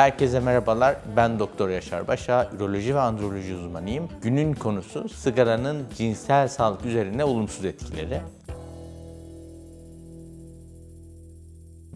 Herkese merhabalar. Ben Doktor Yaşar Başa, üroloji ve androloji uzmanıyım. Günün konusu sigaranın cinsel sağlık üzerine olumsuz etkileri.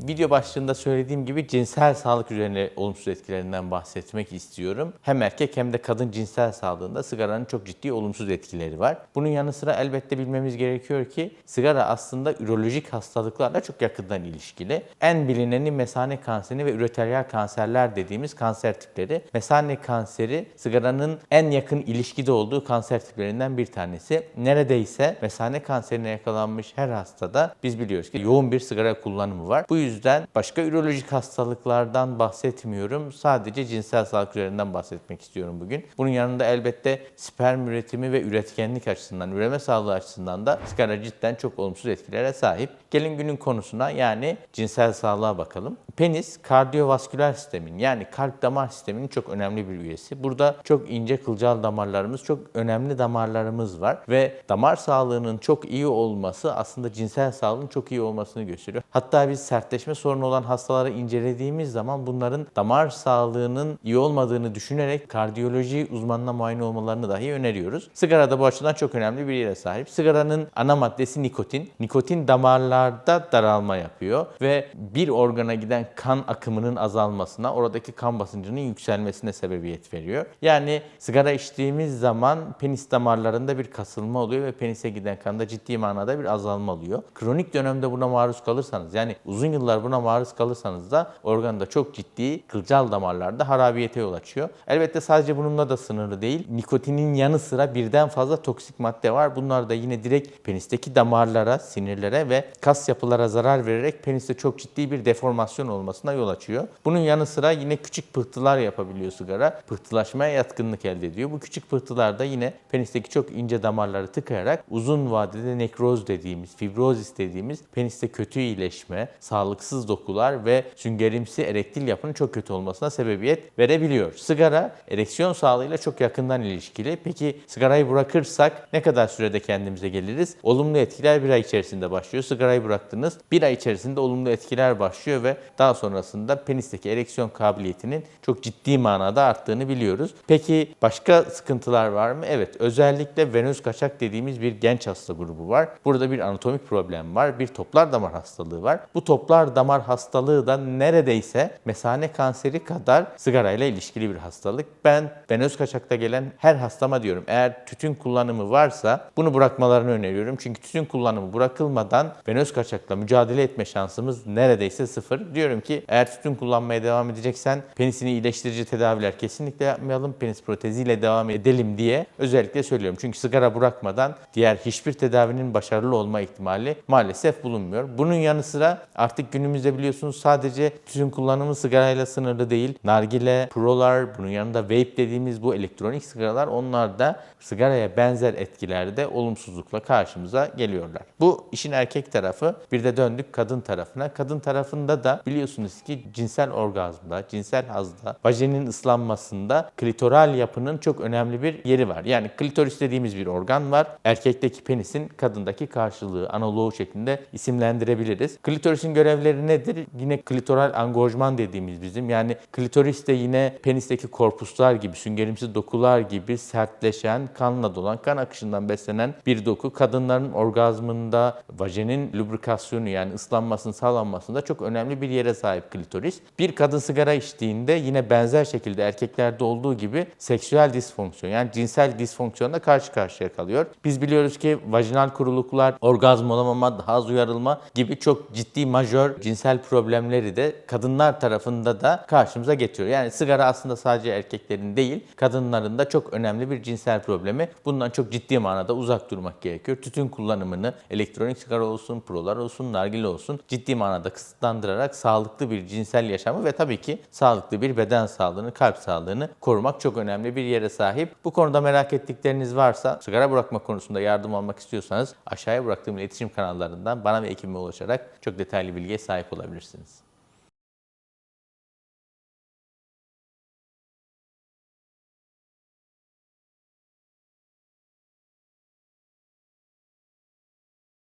Video başlığında söylediğim gibi cinsel sağlık üzerine olumsuz etkilerinden bahsetmek istiyorum. Hem erkek hem de kadın cinsel sağlığında sigaranın çok ciddi olumsuz etkileri var. Bunun yanı sıra elbette bilmemiz gerekiyor ki sigara aslında ürolojik hastalıklarla çok yakından ilişkili. En bilineni mesane kanseri ve üreteryal kanserler dediğimiz kanser tipleri. Mesane kanseri sigaranın en yakın ilişkide olduğu kanser tiplerinden bir tanesi. Neredeyse mesane kanserine yakalanmış her hastada biz biliyoruz ki yoğun bir sigara kullanımı var. Bu yüzden başka ürolojik hastalıklardan bahsetmiyorum. Sadece cinsel sağlık üzerinden bahsetmek istiyorum bugün. Bunun yanında elbette sperm üretimi ve üretkenlik açısından, üreme sağlığı açısından da sigara cidden çok olumsuz etkilere sahip. Gelin günün konusuna yani cinsel sağlığa bakalım. Penis kardiyovasküler sistemin yani kalp damar sisteminin çok önemli bir üyesi. Burada çok ince kılcal damarlarımız, çok önemli damarlarımız var ve damar sağlığının çok iyi olması aslında cinsel sağlığın çok iyi olmasını gösteriyor. Hatta biz sertleşme sorunu olan hastaları incelediğimiz zaman bunların damar sağlığının iyi olmadığını düşünerek kardiyoloji uzmanına muayene olmalarını dahi öneriyoruz. Sigara da bu açıdan çok önemli bir yere sahip. Sigaranın ana maddesi nikotin. Nikotin damarlarda daralma yapıyor ve bir organa giden kan akımının azalmasına, oradaki kan basıncının yükselmesine sebebiyet veriyor. Yani sigara içtiğimiz zaman penis damarlarında bir kasılma oluyor ve penise giden kanda ciddi manada bir azalma oluyor. Kronik dönemde buna maruz kalırsanız yani uzun yıllar buna maruz kalırsanız da organda çok ciddi kılcal damarlarda harabiyete yol açıyor. Elbette sadece bununla da sınırlı değil. Nikotinin yanı sıra birden fazla toksik madde var. Bunlar da yine direkt penisteki damarlara, sinirlere ve kas yapılara zarar vererek peniste çok ciddi bir deformasyon olmasına yol açıyor. Bunun yanı sıra yine küçük pıhtılar yapabiliyor sigara. Pıhtılaşmaya yatkınlık elde ediyor. Bu küçük pıhtılar da yine penisteki çok ince damarları tıkayarak uzun vadede nekroz dediğimiz, fibrozis dediğimiz peniste kötü iyileşme, sağlıksız dokular ve süngerimsi erektil yapının çok kötü olmasına sebebiyet verebiliyor. Sigara ereksiyon sağlığıyla çok yakından ilişkili. Peki sigarayı bırakırsak ne kadar sürede kendimize geliriz? Olumlu etkiler bir ay içerisinde başlıyor. Sigarayı bıraktınız. Bir ay içerisinde olumlu etkiler başlıyor ve daha sonrasında penisteki ereksiyon kabiliyetinin çok ciddi manada arttığını biliyoruz. Peki başka sıkıntılar var mı? Evet. Özellikle venöz kaçak dediğimiz bir genç hasta grubu var. Burada bir anatomik problem var. Bir toplar damar hastalığı var. Bu toplar damar hastalığı da neredeyse mesane kanseri kadar sigarayla ilişkili bir hastalık. Ben venöz kaçakta gelen her hastama diyorum eğer tütün kullanımı varsa bunu bırakmalarını öneriyorum. Çünkü tütün kullanımı bırakılmadan venöz kaçakla mücadele etme şansımız neredeyse sıfır. Diyorum ki eğer tütün kullanmaya devam edeceksen penisini iyileştirici tedaviler kesinlikle yapmayalım. Penis proteziyle devam edelim diye özellikle söylüyorum. Çünkü sigara bırakmadan diğer hiçbir tedavinin başarılı olma ihtimali maalesef bulunmuyor. Bunun yanı sıra artık günümüzde biliyorsunuz sadece tütün kullanımı sigarayla sınırlı değil. Nargile, prolar, bunun yanında vape dediğimiz bu elektronik sigaralar onlar da sigaraya benzer etkilerde olumsuzlukla karşımıza geliyorlar. Bu işin erkek tarafı. Bir de döndük kadın tarafına. Kadın tarafında da biliyorsunuz ki cinsel orgazmda, cinsel hazda, vajenin ıslanmasında klitoral yapının çok önemli bir yeri var. Yani klitoris dediğimiz bir organ var. Erkekteki penisin kadındaki karşılığı, analoğu şeklinde isimlendirebiliriz. Klitorisin görevleri nedir? Yine klitoral angojman dediğimiz bizim. Yani klitoris de yine penisteki korpuslar gibi, süngerimsi dokular gibi sertleşen, kanla dolan, kan akışından beslenen bir doku. Kadınların orgazmında vajenin lubrikasyonu yani ıslanmasının sağlanmasında çok önemli bir yere sahip klitoris. Bir kadın sigara içtiğinde yine benzer şekilde erkeklerde olduğu gibi seksüel disfonksiyon yani cinsel disfonksiyonla karşı karşıya kalıyor. Biz biliyoruz ki vajinal kuruluklar, orgazm olamama, daha az uyarılma gibi çok ciddi majör cinsel problemleri de kadınlar tarafında da karşımıza getiriyor. Yani sigara aslında sadece erkeklerin değil, kadınların da çok önemli bir cinsel problemi. Bundan çok ciddi manada uzak durmak gerekiyor. Tütün kullanımını elektronik sigara olsun, prolar olsun, nargile olsun ciddi manada kısıtlandırarak sağlıklı bir cinsel yaşamı ve tabii ki sağlıklı bir beden sağlığını, kalp sağlığını korumak çok önemli bir yere sahip. Bu konuda merak ettikleriniz varsa, sigara bırakma konusunda yardım almak istiyorsanız aşağıya bıraktığım iletişim kanallarından bana ve ekibime ulaşarak çok detaylı bilgiye sahip olabilirsiniz.